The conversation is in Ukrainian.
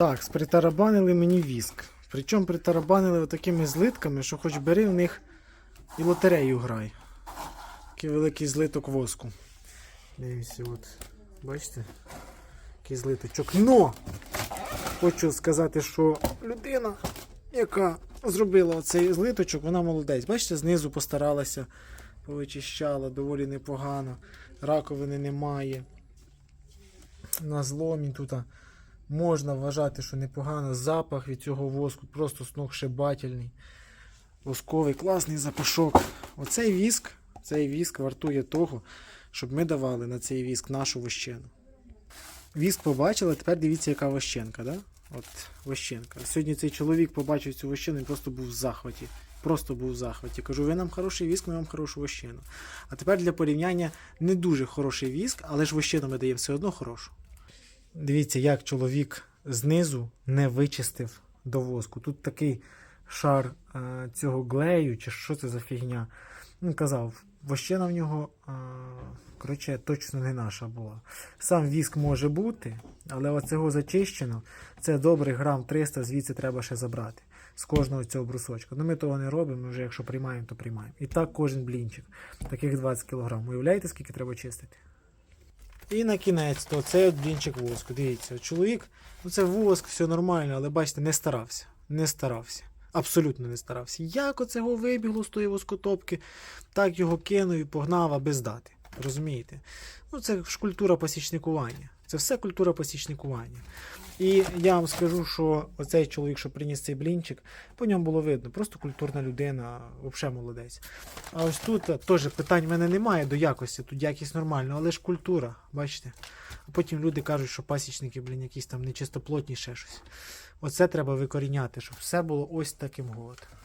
Так, спритарабанили мені віск. Причому притарабанили такими злитками, що хоч бери в них і лотерею грай. Такий великий злиток воску. Дивіться, от. Бачите? Який злиточок. Но! Хочу сказати, що людина, яка зробила оцей злиточок, вона молодець. Бачите, знизу постаралася, повичищала доволі непогано. Раковини немає. На зломі тут можна вважати, що непогано. Запах від цього воску просто сногсшибательний. Восковий класний запашок. Оцей віск, цей віск вартує того, щоб ми давали на цей віск нашу вощену. Віск побачили, тепер дивіться, яка вощенка, да? От вощенка. Сьогодні цей чоловік побачив цю вощену і просто був в захваті. Просто був в захваті. Кажу, ви нам хороший віск, ми вам хорошу вощену. А тепер для порівняння не дуже хороший віск, але ж вощену ми даємо все одно хорошу. Дивіться, як чоловік знизу не вичистив до воску. Тут такий шар е, цього глею, чи що це за фігня. Він казав, вощена в нього, е, коротше, точно не наша була. Сам віск може бути, але оцього зачищено, це добрий грам 300, звідси треба ще забрати. З кожного цього брусочка. Ну ми того не робимо, ми вже якщо приймаємо, то приймаємо. І так кожен блінчик. Таких 20 кг. Уявляєте, скільки треба чистити? І на кінець, то от блінчик воску. Дивіться, чоловік, ну це воск, все нормально, але бачите, не старався. Не старався. Абсолютно не старався. Як оце його вибігло з тої воскотопки, так його кинув і погнав, аби здати. Розумієте? Ну, це ж культура посічникування. Це все культура посічникування. І я вам скажу, що оцей чоловік, що приніс цей блінчик, по ньому було видно, просто культурна людина, взагалі молодець. А ось тут е, теж питань в мене немає до якості, тут якість нормальна, але ж культура, бачите? А потім люди кажуть, що пасічники, блін, якісь там нечистоплотні ще щось. Оце треба викоріняти, щоб все було ось таким от.